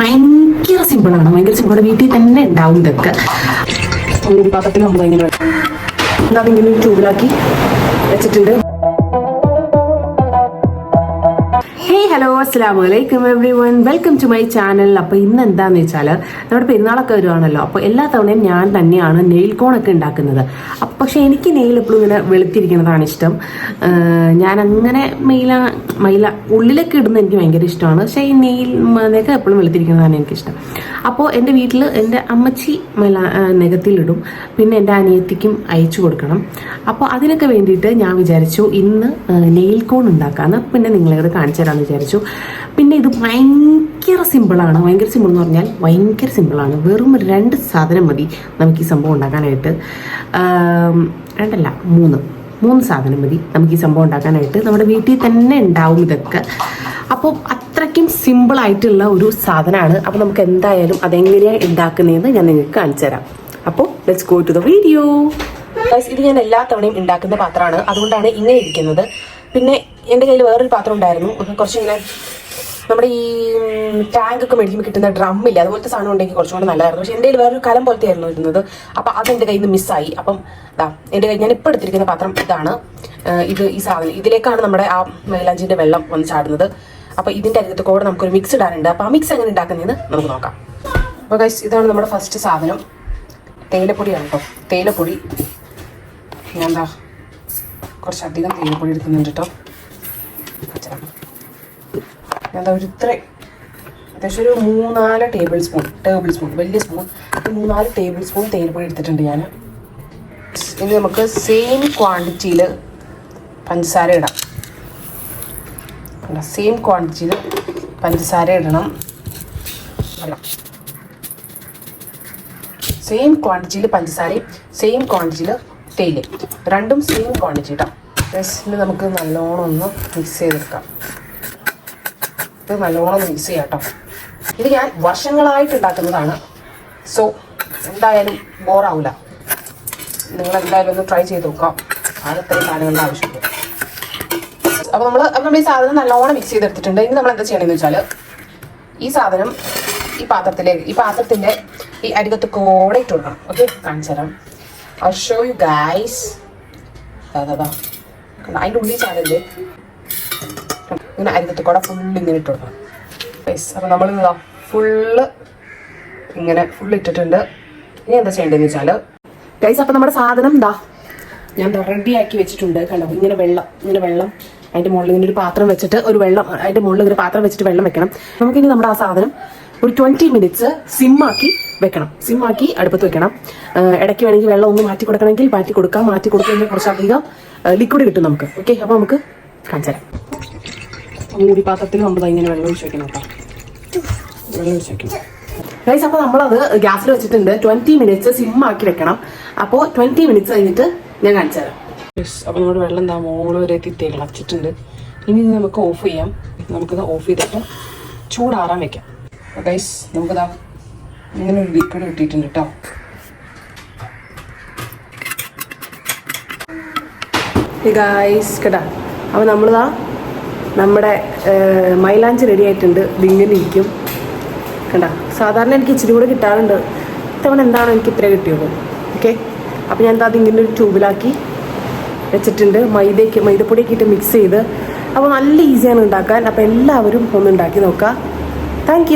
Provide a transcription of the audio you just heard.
ഭയങ്കര സിമ്പിളാണ് ഭയങ്കര സിമ്പിളാണ് വീട്ടിൽ തന്നെ ഉണ്ടാവും ഇതൊക്കെ. ഒരു പാത്രത്തിൽ വെച്ചിട്ടുണ്ട്. ഹലോ അസ്സാം വലൈക്കും everyone welcome to my channel അപ്പോൾ ഇന്ന് എന്താന്ന് വെച്ചാൽ നമ്മുടെ പെരുന്നാളൊക്കെ വരുവാണല്ലോ. അപ്പോൾ എല്ലാ തവണയും ഞാൻ തന്നെയാണ് നെയിൽ കോണൊക്കെ ഉണ്ടാക്കുന്നത്. അപ്പം പക്ഷേ എനിക്ക് നെയിൽ എപ്പോഴും ഇങ്ങനെ വെളുത്തിരിക്കുന്നതാണ് ഇഷ്ടം. ഞാൻ അങ്ങനെ മൈല മൈല ഉള്ളിലൊക്കെ ഇടുന്നത് എനിക്ക് ഭയങ്കര ഇഷ്ടമാണ്. പക്ഷേ ഈ നെയിൽ നെഖം എപ്പോഴും വെളുത്തിരിക്കുന്നതാണ് എനിക്കിഷ്ടം. അപ്പോൾ എന്റെ വീട്ടിൽ എന്റെ അമ്മച്ചി മല നെഗത്തിലിടും. പിന്നെ എന്റെ അനിയത്തിക്കും അയച്ചു കൊടുക്കണം. അപ്പോൾ അതിനൊക്കെ വേണ്ടിയിട്ട് ഞാൻ വിചാരിച്ചു ഇന്ന് നെയിൽ കോൺ ഉണ്ടാക്കാമെന്ന് പിന്നെ നിങ്ങളെ അത് കാണിച്ചു തരാമെന്ന് വിചാരിച്ചു. പിന്നെ ഇത് ഭയങ്കര സിമ്പിളാണ്. ഭയങ്കര സിമ്പിൾ എന്ന് പറഞ്ഞാൽ ഭയങ്കര സിമ്പിളാണ്. വെറും രണ്ട് സാധനം മതി നമുക്ക് ഈ സംഭവം ഉണ്ടാക്കാനായിട്ട്. രണ്ടല്ല മൂന്ന്. മൂന്ന് സാധനം മതി. നമുക്ക് ഈ സംഭവം ഉണ്ടാക്കാനായിട്ട് നമ്മുടെ വീട്ടിൽ തന്നെ ഉണ്ടാവും ഇതൊക്കെ. അപ്പോൾ അത്രയ്ക്കും സിമ്പിളായിട്ടുള്ള ഒരു സാധനമാണ്. അപ്പോൾ നമുക്ക് എന്തായാലും അതെങ്ങനെയാണ് ഉണ്ടാക്കുന്നതെന്ന് ഞാൻ നിങ്ങൾക്ക് കാണിച്ചു തരാം. അപ്പോൾ let's go to the video ഇത് ഞാൻ എല്ലാ തവണയും ഉണ്ടാക്കുന്ന പാത്രമാണ്. അതുകൊണ്ടാണ് ഇങ്ങനെ ഇരിക്കുന്നത്. പിന്നെ എന്റെ കയ്യിൽ വേറൊരു പാത്രം ഉണ്ടായിരുന്നു. കുറച്ചിങ്ങനെ നമ്മുടെ ഈ ടാങ്ക് ഒക്കെ മേടിക്കുമ്പോൾ കിട്ടുന്ന ഡ്രമ്മില്ല അതുപോലത്തെ സാധനം ഉണ്ടെങ്കിൽ കുറച്ചും കൂടെ നല്ലതായിരുന്നു. പക്ഷെ എന്റെ വേറൊരു കലം പോലത്തെ ആയിരുന്നു ഇരുന്നത്. അപ്പം അത് എന്റെ കയ്യിൽ നിന്ന് മിസ്സായി അപ്പം ഇതാ എന്റെ കയ്യിൽ ഞാൻ ഇപ്പോൾ എടുത്തിരിക്കുന്ന പാത്രം ഇതാണ്. ഇത് ഈ സാധനം. ഇതിലേക്കാണ് നമ്മുടെ ആ മൈലാഞ്ചിന്റെ വെള്ളം വന്ന് ചാടുന്നത്. അപ്പം ഇതിന്റെ അരികത്ത് കൂടെ നമുക്കൊരു മിക്സ് ഇടാനുണ്ട്. അപ്പം ആ മിക്സ് എങ്ങനെ ഉണ്ടാക്കുന്നതെന്ന് നമുക്ക് നോക്കാം. അപ്പോൾ ഗൈസ് ഇതാണ് നമ്മുടെ ഫസ്റ്റ് സാധനം. തേയിലപ്പൊടിയാണ് കേട്ടോ തേയിലപ്പൊടി ഞാൻ എന്താ കുറച്ചധികം തേയിലപ്പൊടി എടുക്കുന്നുണ്ട് കേട്ടോ എന്താ ഒരു ഇത്ര അത്യാവശ്യം ഒരു മൂന്നാൽ ടേബിൾ സ്പൂൺ ടേബിൾ സ്പൂൺ വലിയ സ്പൂൺ മൂന്നാൽ ടേബിൾ സ്പൂൺ തേൻപൊടി എടുത്തിട്ടുണ്ട് ഞാൻ ഇനി നമുക്ക് സെയിം ക്വാണ്ടിറ്റിയിൽ പഞ്ചസാര ഇടാം. സെയിം ക്വാണ്ടിറ്റിയിൽ പഞ്ചസാര ഇടണം. സെയിം ക്വാണ്ടിറ്റിയിൽ പഞ്ചസാരയും സെയിം ക്വാണ്ടിറ്റിയിൽ തേയിലയും. രണ്ടും സെയിം ക്വാണ്ടിറ്റി ഇടാം ഇനി നമുക്ക് നല്ലോണം ഒന്ന് മിക്സ് ചെയ്തെടുക്കാം. ഇത് നല്ലോണം മിക്സ് ചെയ്യാം കേട്ടോ ഇത് ഞാൻ വർഷങ്ങളായിട്ട് ഉണ്ടാക്കുന്നതാണ്. സോ എന്തായാലും ബോറാവില്ല നിങ്ങൾ എന്തായാലും ഒന്ന് ട്രൈ ചെയ്ത് നോക്കാം. അതത്രയും സാധനങ്ങളുടെ ആവശ്യമുണ്ട് അപ്പോൾ നമ്മൾ നമ്മൾ ഈ സാധനം നല്ലോണം മിക്സ് ചെയ്തെടുത്തിട്ടുണ്ട്. ഇനി നമ്മൾ എന്താ ചെയ്യണമെന്ന് വെച്ചാൽ ഈ സാധനം ഈ പാത്രത്തിലേക്ക് ഈ പാത്രത്തിന്റെ ഈ അരികത്ത് കൂടെ ഇട്ട് കൊടുക്കണം. ഓക്കെ കാണിച്ചു തരാം. ഐ ഷോ യു ഗൈസ് അതാ അതിന്റെ ഉള്ളിൽ ചാനൽ ഇങ്ങനെ അരികത്ത് കൂടെ ഫുള്ള് ഇങ്ങനെ ഇട്ടുകൊടുക്കണം ഗൈസ് അപ്പോൾ നമ്മൾ ഇതാ ഫുള്ള് ഇങ്ങനെ ഫുള്ള് ഇട്ടിട്ടുണ്ട്. ഇനി എന്താ ചെയ്യേണ്ടതെന്ന് വെച്ചാൽ ഗൈസ് അപ്പോൾ നമ്മുടെ സാധനം എന്താ ഞാൻ റെഡി ആക്കി വെച്ചിട്ടുണ്ട്. കണ്ടോ? ഇങ്ങനെ വെള്ളം ഇങ്ങനെ വെള്ളം. അതിന്റെ മുകളിൽ ഇങ്ങനെ ഒരു പാത്രം വെച്ചിട്ട് ഒരു വെള്ളം അതിന്റെ മുകളിൽ ഇങ്ങനെ പാത്രം വെച്ചിട്ട് വെള്ളം വെക്കണം. നമുക്കിനി നമ്മുടെ ആ സാധനം ഒരു ട്വന്റി മിനിറ്റ്സ് സിമ്മാക്കി വെക്കണം. സിമ്മാക്കി അടുപ്പത്ത് വെക്കണം. ഇടയ്ക്ക് വേണമെങ്കിൽ വെള്ളം ഒന്ന് മാറ്റി കൊടുക്കണമെങ്കിൽ മാറ്റി കൊടുക്കാം. മാറ്റി കൊടുക്കുന്നതിന് കുറച്ചധികം ലിക്വിഡ് കിട്ടും നമുക്ക്. ഓക്കെ അപ്പോൾ നമുക്ക് കാണിച്ചു തരാം മൂടി പാത്രത്തിൽ നമ്മൾ ഇങ്ങനെ വെള്ളം ഒഴിച്ച് വെക്കണം കേട്ടോ. വെള്ളം ഒഴിച്ച് വെക്കണം. ഗൈസ് അപ്പോൾ നമ്മളത് ഗ്യാസിൽ വെച്ചിട്ടുണ്ട്. ട്വന്റി മിനിറ്റ്സ് സിം ആക്കി വെക്കണം. അപ്പോൾ ട്വന്റി മിനിറ്റ്സ് കഴിഞ്ഞിട്ട് ഞാൻ കാണിച്ചു തരാം. അപ്പോൾ നമ്മുടെ വെള്ളം എന്താ മോൾ വരെ എത്തി തിളച്ചിട്ടുണ്ട്. ഇനി നമുക്ക് ഓഫ് ചെയ്യാം. നമുക്കിത് ഓഫ് ചെയ്തിട്ട് ചൂടാറാൻ വെക്കാം. ഗൈസ് നമുക്കിതാ ഇങ്ങനെ ഒരു ലിക്വിഡ് കിട്ടിയിട്ടുണ്ട് കേട്ടോ. ഗായ്സ് കേട്ടാ. അപ്പോൾ നമ്മളിതാ നമ്മുടെ മൈലാഞ്ചി റെഡി ആയിട്ടുണ്ട്. ഇതിങ്ങനെ കണ്ട? സാധാരണ എനിക്ക് ഇച്ചിരി കൂടെ കിട്ടാറുണ്ട്. ഇത്തവണ എന്താണോ എനിക്ക് ഇത്ര കിട്ടിയുള്ളൂ. ഓക്കെ അപ്പോൾ ഞാൻ അത് ഇങ്ങനെ ഒരു ട്യൂബിലാക്കി വെച്ചിട്ടുണ്ട്. മൈദയ്ക്ക് മൈദപ്പൊടിയൊക്കെ ഇട്ട് മിക്സ് ചെയ്ത്. അപ്പോൾ നല്ല ഈസിയാണ് ഉണ്ടാക്കാൻ. അപ്പോൾ എല്ലാവരും ഒന്ന് ഉണ്ടാക്കി നോക്കുക താങ്ക്